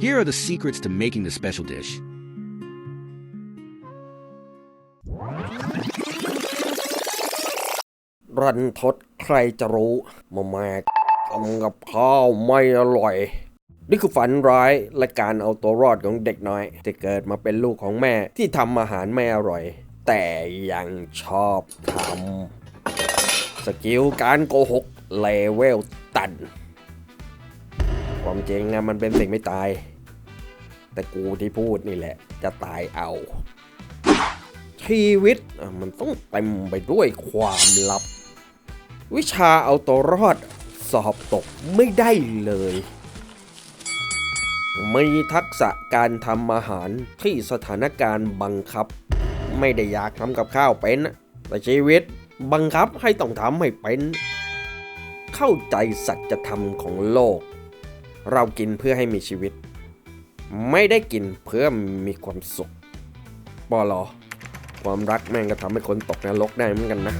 Here are the secrets to making the special dish. รันทดใครจะรู้มาแม่ทำกับข้าวไม่อร่อย นี่คือฝันร้ายและการเอาตัวรอดของเด็กน้อย ที่เกิดมาเป็นลูกของแม่ที่ทำอาหารไม่อร่อย แต่ยังชอบทำสกิลการโกหกเลเวลตัน ความจริงอะมันเป็นสิ่งไม่ตาย แต่กูที่พูดนี่แหละ จะตายเอา ชีวิตมันต้องเต็มไปด้วยความลับ วิชาเอาตัวรอดสอบตกไม่ได้เลย มีทักษะการทำอาหารที่สถานการณ์บังคับ ไม่ได้อยากทำกับข้าวเป็น แต่ชีวิตบังคับให้ต้องทำให้เป็น เข้าใจสัจธรรมของโลก เรากินเพื่อให้มีชีวิต ไม่ได้กินเพื่อมีความสุขปอลอความรักแม่งก็ทำให้คนตกนรกได้เหมือนกันนะ